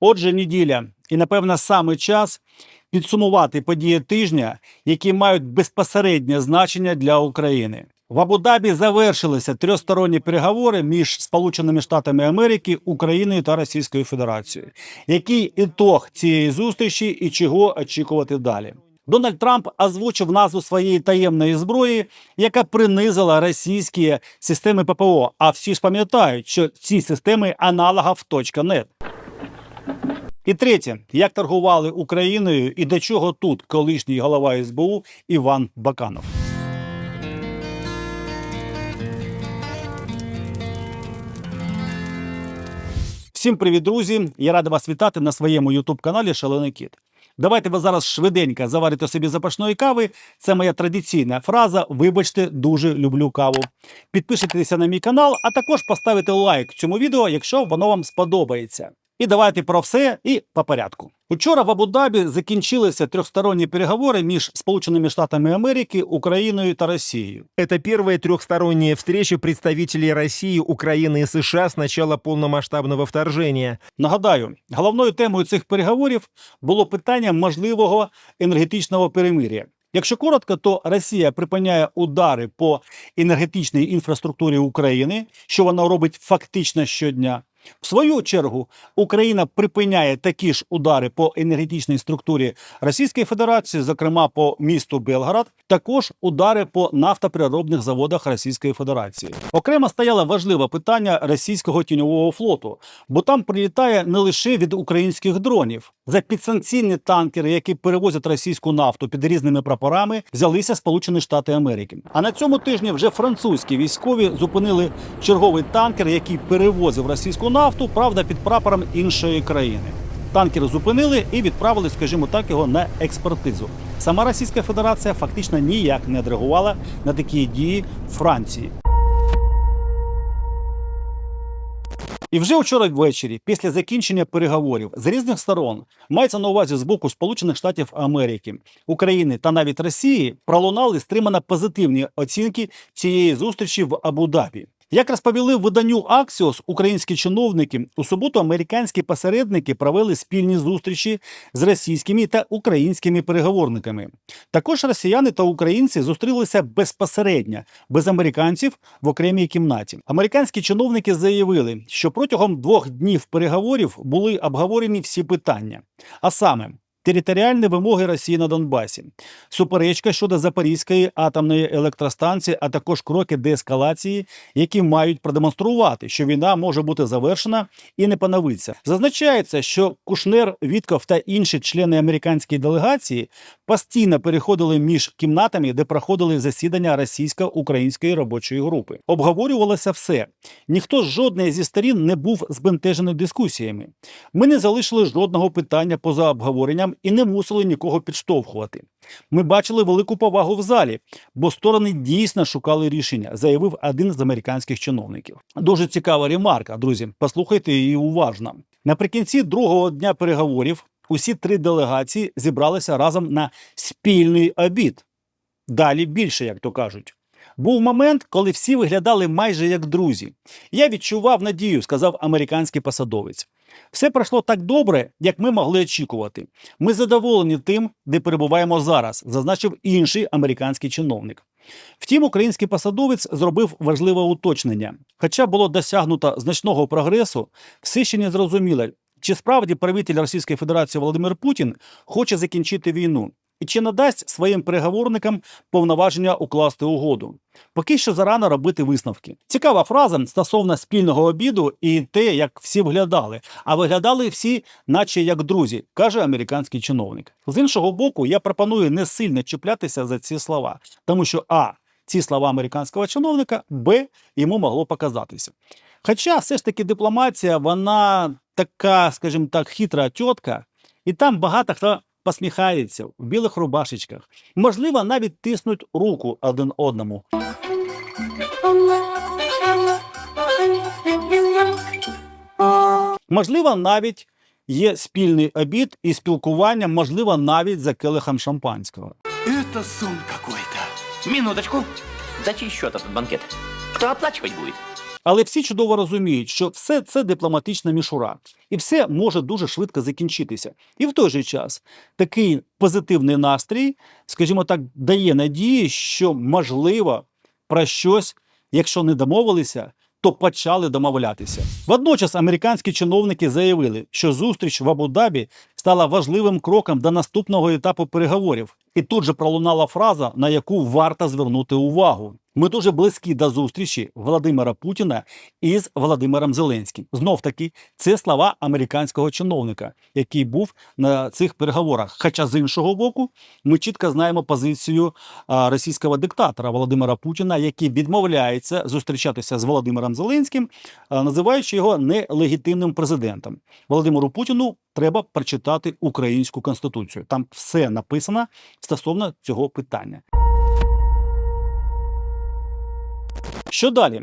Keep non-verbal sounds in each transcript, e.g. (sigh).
Отже, неділя, і напевно саме час підсумувати події тижня, які мають безпосереднє значення для України. В Абу-Дабі завершилися трьохсторонні переговори між Сполученими Штатами Америки, Україною та Російською Федерацією. Який ітог цієї зустрічі і чого очікувати далі? Дональд Трамп озвучив назву своєї таємної зброї, яка принизила російські системи ППО. А всі ж пам'ятають, що ці системи аналогов .нет. І третє, як торгували Україною і до чого тут колишній голова СБУ Іван Баканов. Всім привіт, друзі! Я радий вас вітати на своєму youtube каналі Шалений Кіт. Давайте ви зараз швиденько заварите собі запашної кави. Це моя традиційна фраза. Вибачте, дуже люблю каву. Підпишіться на мій канал, а також поставите лайк цьому відео, якщо воно вам сподобається. І давайте про все і по порядку. Учора в Абу-Дабі закінчилися трьохсторонні переговори між Сполученими Штатами Америки, Україною та Росією. Это первая трехсторонняя встреча представителей России, Украины и США с начала полномасштабного вторжения. Нагадаю, головною темою цих переговорів було питання можливого енергетичного перемир'я. Якщо коротко, то Росія припиняє удари по енергетичній інфраструктурі України, що вона робить фактично щодня. В свою чергу Україна припиняє такі ж удари по енергетичній структурі Російської Федерації, зокрема по місту Белгород, також удари по нафтопереробних заводах Російської Федерації. Окремо стояло важливе питання російського тіньового флоту, бо там прилітає не лише від українських дронів. За підсанкційні танкери, які перевозять російську нафту під різними прапорами, взялися Сполучені Штати Америки. А на цьому тижні вже французькі військові зупинили черговий танкер, який перевозив російську нафту, правда, під прапором іншої країни. Танкер зупинили і відправили, скажімо так, його на експертизу. Сама Російська Федерація фактично ніяк не відреагувала на такі дії Франції. І вже вчора ввечері, після закінчення переговорів з різних сторон, мається на увазі з боку Сполучених Штатів Америки, України та навіть Росії, пролунали стримано позитивні оцінки цієї зустрічі в Абу-Дабі. Як розповіли виданню Axios, українські чиновники у суботу американські посередники провели спільні зустрічі з російськими та українськими переговорниками. Також росіяни та українці зустрілися безпосередньо, без американців в окремій кімнаті. Американські чиновники заявили, що протягом двох днів переговорів були обговорені всі питання, а саме. Територіальні вимоги Росії на Донбасі, суперечка щодо Запорізької атомної електростанції, а також кроки деескалації, які мають продемонструвати, що війна може бути завершена і не поновиться. Зазначається, що Кушнер, Вітков та інші члени американської делегації постійно переходили між кімнатами, де проходили засідання російсько-української робочої групи. Обговорювалося все. Ніхто жодної зі сторін не був збентежений дискусіями. Ми не залишили жодного питання поза обговоренням і не мусили нікого підштовхувати. Ми бачили велику повагу в залі, бо сторони дійсно шукали рішення, заявив один з американських чиновників. Дуже цікава ремарка, друзі. Послухайте її уважно. Наприкінці другого дня переговорів усі три делегації зібралися разом на спільний обід. Далі більше, як то кажуть. Був момент, коли всі виглядали майже як друзі. Я відчував надію, сказав американський посадовець. Все пройшло так добре, як ми могли очікувати. Ми задоволені тим, де перебуваємо зараз, зазначив інший американський чиновник. Втім, український посадовець зробив важливе уточнення. Хоча було досягнуто значного прогресу, все ще не зрозуміло, чи справді правитель Російської Федерації Володимир Путін хоче закінчити війну. І чи надасть своїм переговорникам повноваження укласти угоду? Поки що зарано робити висновки. Цікава фраза стосовно спільного обіду і те, як всі виглядали. А виглядали всі, наче як друзі, каже американський чиновник. З іншого боку, я пропоную не сильно чіплятися за ці слова, тому що а. Ці слова американського чиновника, б. йому могло показатися. Хоча все ж таки дипломатія, вона така, скажімо так, хитра тітка, і там багато хто посміхається в білих рубашечках. Можливо, навіть тиснуть руку один одному. Можливо, навіть є спільний обід і спілкування, можливо, навіть за келихом шампанського. Это сон какой-то. Минуточку. За чей счет этот банкет? Кто оплачивать будет? Але всі чудово розуміють, що все це дипломатична мішура, і все може дуже швидко закінчитися. І в той же час такий позитивний настрій, скажімо так, дає надії, що можливо про щось, якщо не домовилися, то почали домовлятися. Водночас американські чиновники заявили, що зустріч в Абу-Дабі стала важливим кроком до наступного етапу переговорів. І тут же пролунала фраза, на яку варто звернути увагу. Ми дуже близькі до зустрічі Володимира Путіна із Володимиром Зеленським. Знов таки, це слова американського чиновника, який був на цих переговорах. Хоча з іншого боку, ми чітко знаємо позицію російського диктатора Володимира Путіна, який відмовляється зустрічатися з Володимиром Зеленським, називаючи його нелегітимним президентом. Володимиру Путіну треба прочитати українську конституцію. Там все написано стосовно цього питання. Що далі?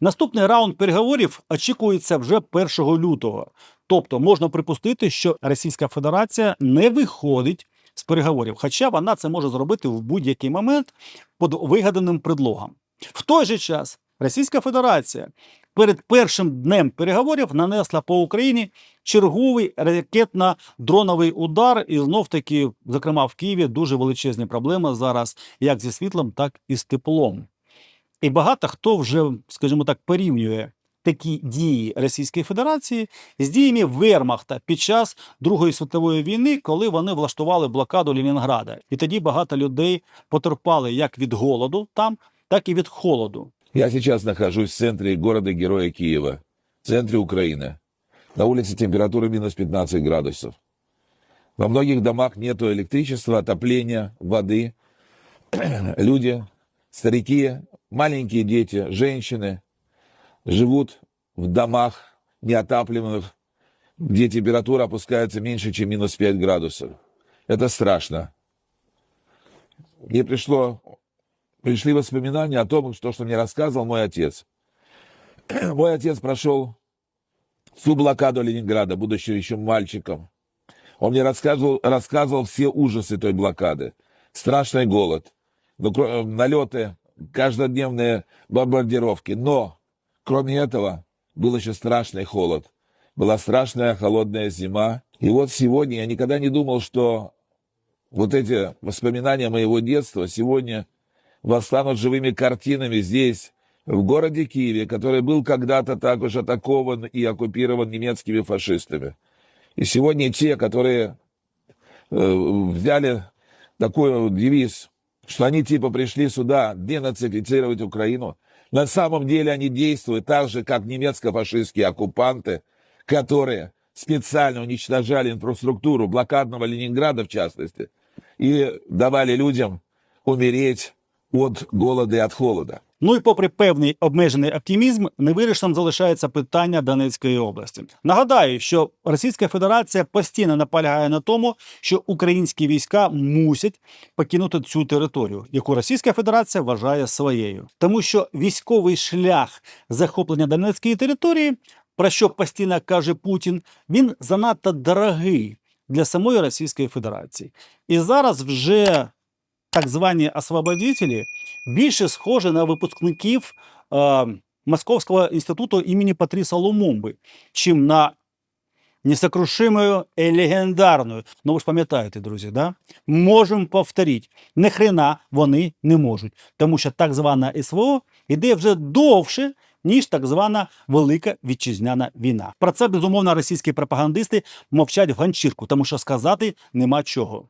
Наступний раунд переговорів очікується вже 1 лютого. Тобто можна припустити, що Російська Федерація не виходить з переговорів, хоча вона це може зробити в будь-який момент під вигаданим предлогом. В той же час Російська Федерація перед першим днем переговорів нанесла по Україні черговий ракетно-дроновий удар, і знов таки, зокрема в Києві, дуже величезні проблеми зараз як зі світлом, так і з теплом. І багато хто вже, скажімо так, порівнює такі дії Російської Федерації з діями Вермахта під час Другої світової війни, коли вони влаштували блокаду Ленінграда. І тоді багато людей потерпали як від голоду там, так і від холоду. Я сейчас нахожусь в центре города-героя Киева, в центре Украины. На улице температура минус 15 градусов. Во многих домах нет электричества, отопления, воды. (clears throat) Люди, старики, маленькие дети, женщины живут в домах неотапливаемых, где температура опускается меньше, чем минус 5 градусов. Это страшно. Мне пришло пришли воспоминания о том, что, что мне рассказывал мой отец. (clears throat) Мой отец прошел всю блокаду Ленинграда, будучи еще мальчиком. Он мне рассказывал, рассказывал все ужасы той блокады. Страшный голод, кро- налеты, каждодневные бомбардировки. Но, кроме этого, был еще страшный холод. Была страшная холодная зима. И вот сегодня я никогда не думал, что вот эти воспоминания моего детства сегодня восстанут живыми картинами здесь, в городе Киеве, который был когда-то так уж атакован и оккупирован немецкими фашистами. И сегодня те, которые э, взяли такой девиз, что они типа пришли сюда денацифицировать Украину, на самом деле они действуют так же, как немецко-фашистские оккупанты, которые специально уничтожали инфраструктуру блокадного Ленинграда, в частности, и давали людям умереть от голода и от холода. Ну і попри певний обмежений оптимізм, невирішеним залишається питання Донецької області. Нагадаю, що Російська Федерація постійно наполягає на тому, що українські війська мусять покинути цю територію, яку Російська Федерація вважає своєю, тому що військовий шлях захоплення Донецької території, про що постійно каже Путін, він занадто дорогий для самої Російської Федерації. І зараз вже так звані освободителі більше схожі на випускників е, Московського інституту імені Патріса Лумумби, чим на несокрушимою і легендарною. Ну ви ж пам'ятаєте, друзі, да? можемо повторити, ні хрена вони не можуть, тому що так звана СВО йде вже довше. Ніж так звана Велика Вітчизняна війна. Про це безумовно російські пропагандисти мовчать в ганчірку, тому що сказати нема чого.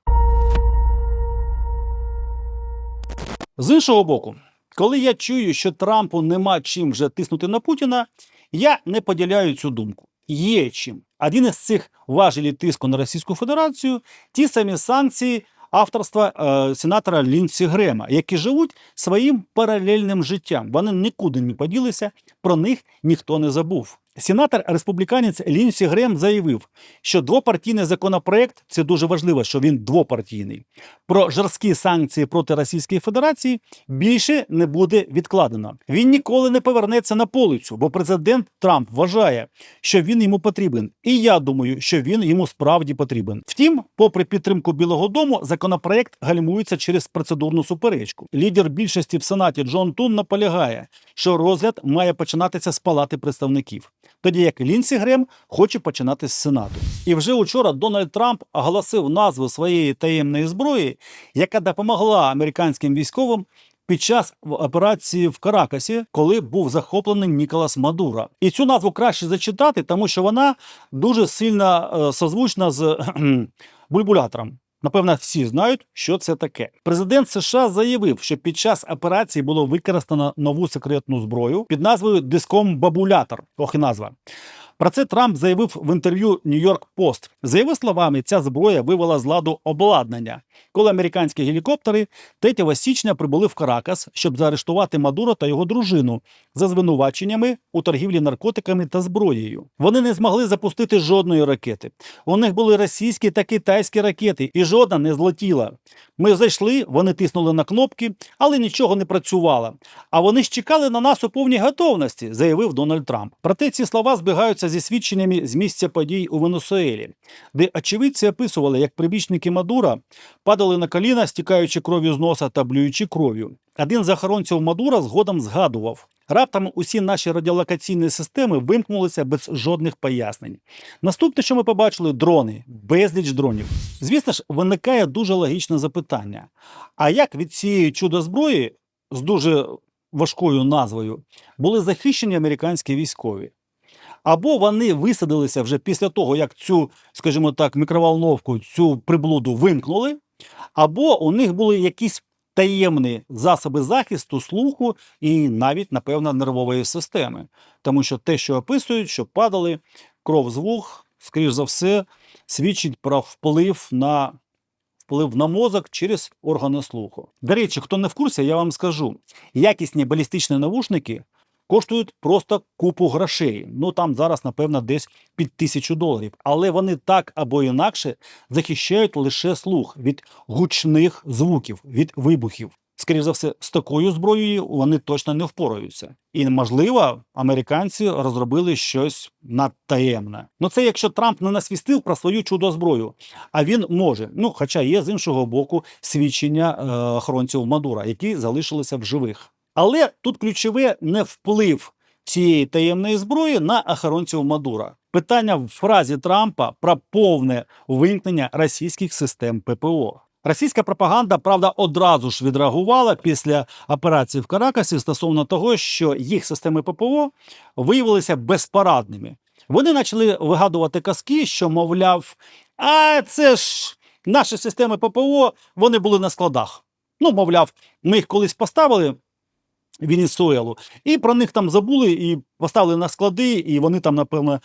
З іншого боку, коли я чую, що Трампу нема чим вже тиснути на Путіна, я не поділяю цю думку. Є чим. Один із цих важелів тиску на Російську Федерацію ті самі санкції авторства е, сенатора Лінсі Грема, які живуть своїм паралельним життям. Вони нікуди не поділися, про них ніхто не забув. Сенатор республіканець Лінсі Грем заявив, що двопартійний законопроект це дуже важливо, що він двопартійний. Про жорсткі санкції проти Російської Федерації більше не буде відкладено. Він ніколи не повернеться на полицю, бо президент Трамп вважає, що він йому потрібен. І я думаю, що він йому справді потрібен. Втім, попри підтримку Білого Дому, законопроект гальмується через процедурну суперечку. Лідер більшості в Сенаті Джон Тун наполягає, що розгляд має починатися з палати представників, тоді як Лінсі Грем хоче починати з Сенату. І вже учора Дональд Трамп оголосив назву своєї таємної зброї, яка допомогла американським військовим під час операції в Каракасі, коли був захоплений Ніколас Мадуро. І цю назву краще зачитати, тому що вона дуже сильно е, созвучна з бульбулятором. Напевно, всі знають, що це таке. Президент США заявив, що під час операції було використано нову секретну зброю під назвою Диском Бабулятор. Ох і назва. Про це Трамп заявив в інтерв'ю Нью-Йорк Пост. За його словами, ця зброя вивела з ладу обладнання, коли американські гелікоптери 3 січня прибули в Каракас, щоб заарештувати Мадуро та його дружину за звинуваченнями у торгівлі наркотиками та зброєю. Вони не змогли запустити жодної ракети. У них були російські та китайські ракети, і жодна не злетіла. Ми зайшли, вони тиснули на кнопки, але нічого не працювало. А вони ж чекали на нас у повній готовності, заявив Дональд Трамп. Проте ці слова збігаються зі свідченнями з місця подій у Венесуелі, де очевидці описували, як прибічники Мадура падали на коліна, стікаючи кров'ю з носа та блюючи кров'ю. Один з охоронців Мадура згодом згадував. Раптом усі наші радіолокаційні системи вимкнулися без жодних пояснень. Наступне, що ми побачили, дрони, безліч дронів. Звісно ж, виникає дуже логічне запитання: а як від цієї чудо зброї з дуже важкою назвою були захищені американські військові? Або вони висадилися вже після того, як цю, скажімо так, мікроволновку, цю приблуду вимкнули, або у них були якісь таємні засоби захисту слуху і навіть, напевно, нервової системи. Тому що те, що описують, що падали, кров з вух, скоріш за все, свідчить про вплив на. Вплив на мозок через органи слуху. До речі, хто не в курсі, я вам скажу: якісні балістичні навушники коштують просто купу грошей. Ну там зараз, напевно, десь під тисячу доларів. Але вони так або інакше захищають лише слух від гучних звуків, від вибухів. Скоріше за все, з такою зброєю вони точно не впораються. І можливо, американці розробили щось надтаємне. Ну це якщо Трамп не насвістив про свою чудо зброю, а він може. Ну, хоча є з іншого боку свідчення е, охоронців Мадура, які залишилися в живих. Але тут ключове не вплив цієї таємної зброї на охоронців Мадура. Питання в фразі Трампа про повне вимкнення російських систем ППО. Російська пропаганда, правда, одразу ж відреагувала після операції в Каракасі стосовно того, що їх системи ППО виявилися безпорадними. Вони почали вигадувати казки, що, мовляв, а це ж наші системи ППО, вони були на складах. Ну, мовляв, ми їх колись поставили Венесуелу, і про них там забули і поставили на склади, і вони там, напевно,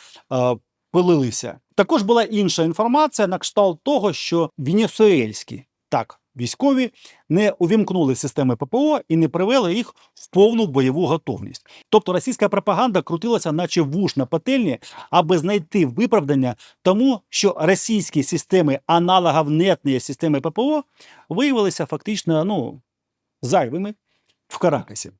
пилилися. Також була інша інформація на кшталт того, що венесуельські так військові не увімкнули системи ППО і не привели їх в повну бойову готовність. Тобто російська пропаганда крутилася, наче вуш на пательні, аби знайти виправдання тому, що російські системи аналогів нетної системи ППО виявилися фактично ну, зайвими в Каракасі.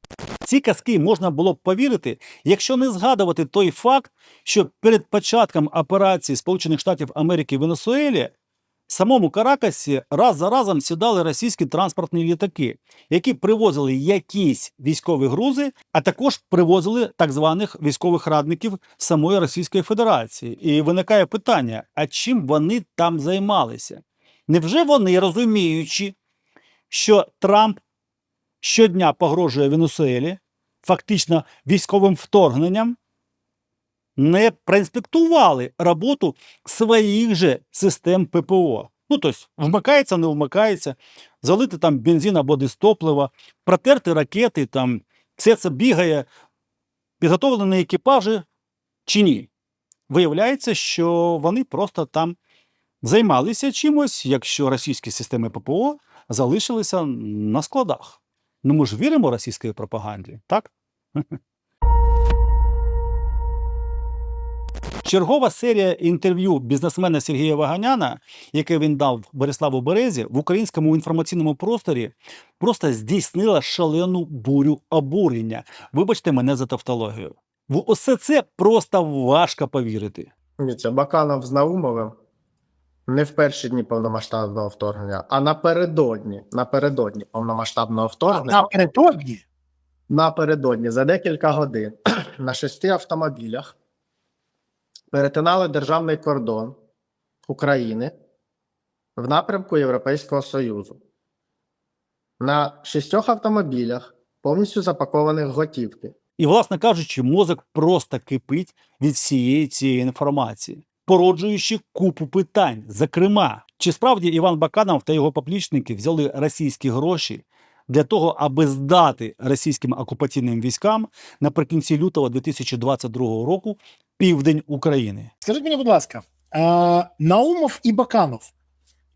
Ці казки можна було б повірити, якщо не згадувати той факт, що перед початком операції Сполучених Штатів Америки в Венесуелі в самому Каракасі раз за разом сідали російські транспортні літаки, які привозили якісь військові грузи, а також привозили так званих військових радників самої Російської Федерації. І виникає питання: а чим вони там займалися? Невже вони розуміючи, що Трамп щодня погрожує Венесуелі, фактично військовим вторгненням, не проінспектували роботу своїх же систем ППО. Ну, тобто, вмикається, не вмикається, залити там бензин або дистоплива, протерти ракети, там, все це бігає, підготовлені екіпажі чи ні. Виявляється, що вони просто там займалися чимось, якщо російські системи ППО залишилися на складах. Ну ми ж віримо російській пропаганді, так? (laughs) Чергова серія інтерв'ю бізнесмена Сергія Ваганяна, яке він дав Бориславу Березі, в українському інформаційному просторі просто здійснила шалену бурю обурення. Вибачте мене за тавтологію. В усе це просто важко повірити. Дивіться, Баканов з Наумовим не в перші дні повномасштабного вторгнення, а напередодні, напередодні повномасштабного вторгнення, Напередодні напередодні за декілька годин (clears throat) на шести автомобілях перетинали державний кордон України в напрямку Європейського Союзу. На шістьох автомобілях, повністю запакованих готівки. І, власне кажучи, мозок просто кипить від всієї цієї інформації, породжуючи купу питань. Зокрема, чи справді Іван Баканов та його поплічники взяли російські гроші для того, аби здати російським окупаційним військам наприкінці лютого 2022 року південь України? Скажіть мені, будь ласка, е, Наумов і Баканов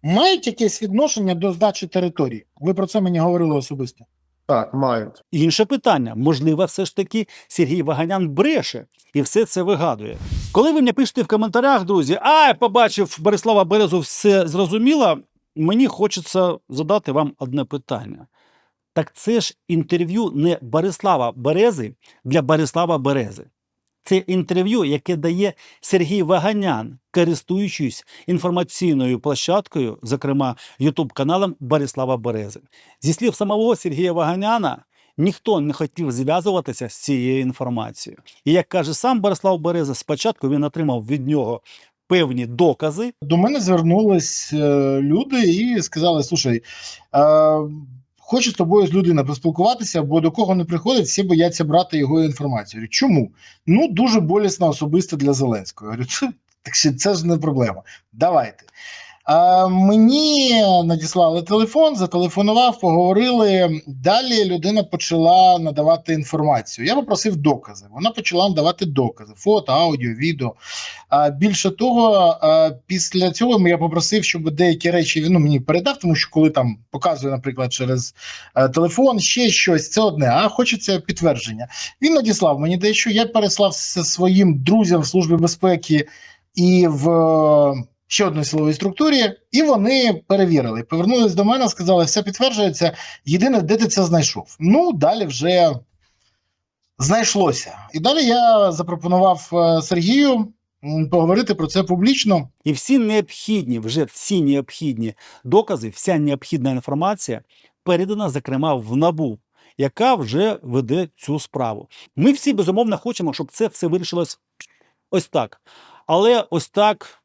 мають якесь відношення до здачі території? Ви про це мені говорили особисто. Так, мають. Інше питання: можливо, все ж таки Сергій Ваганян бреше і все це вигадує. Коли ви мені пишете в коментарях, друзі, а я побачив Борислава Березу, все зрозуміло. Мені хочеться задати вам одне питання. Так це ж інтерв'ю не Борислава Берези для Борислава Берези. Це інтерв'ю, яке дає Сергій Ваганян, користуючись інформаційною площадкою, зокрема Ютуб каналом Борислава Берези. Зі слів самого Сергія Ваганяна, ніхто не хотів зв'язуватися з цією інформацією. І як каже сам Борислав Береза, спочатку він отримав від нього певні докази, До мене звернулись е, люди і сказали: слушай, е, хочу з тобою з людиною поспілкуватися, бо до кого не приходить, всі бояться брати його інформацію. Чому? Ну, дуже болісно особисто для Зеленського. Я говорю, так це ж не проблема. Давайте. Мені надіслали телефон, зателефонував, поговорили. Далі людина почала надавати інформацію. Я попросив докази. Вона почала надавати докази: фото, аудіо, відео. Більше того, після цього я попросив, щоб деякі речі він ну, мені передав, тому що коли там показує, наприклад, через е, телефон ще щось, це одне, а хочеться підтвердження. Він надіслав мені дещо. Я переслав своїм друзям в службі безпеки і в ще одній силовій структурі, і вони перевірили. Повернулись до мене, сказали, все підтверджується. Єдине, де ти це знайшов. Ну, далі вже знайшлося. І далі я запропонував е, Сергію поговорити про це публічно. і всі необхідні, вже всі необхідні докази, вся необхідна інформація передана, зокрема, в НАБУ, яка вже веде цю справу. Ми всі безумовно хочемо, щоб це все вирішилось ось так. Але ось так.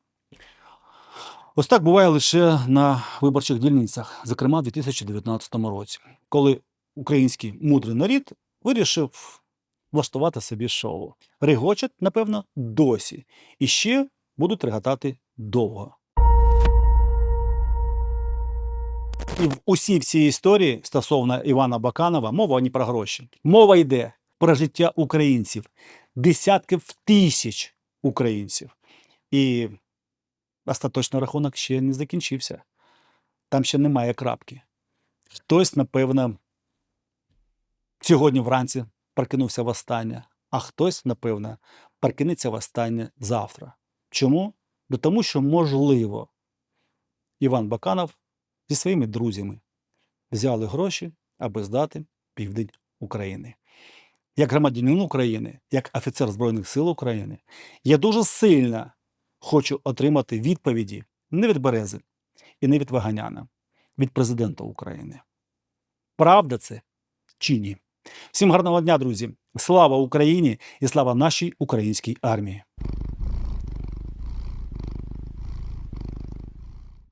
Ось так буває лише на виборчих дільницях, зокрема в 2019 році, коли український мудрий нарід вирішив влаштувати собі шоу. Регочать, напевно, досі. І ще будуть реготати довго. І в усій цій історії стосовно Івана Баканова мова не про гроші. Мова йде про життя українців, десятків тисяч українців. І остаточний рахунок ще не закінчився. Там ще немає крапки. Хтось, напевно, сьогодні вранці прокинувся востаннє, а хтось, напевно, прокинеться востаннє завтра. Чому? Бо тому, що, можливо, Іван Баканов зі своїми друзями взяли гроші, аби здати південь України. Як громадянин України, як офіцер Збройних сил України, я дуже сильно хочу отримати відповіді не від Берези і не від Ваганяна, від президента України. Правда це чи ні? Всім гарного дня, друзі! Слава Україні і слава нашій українській армії!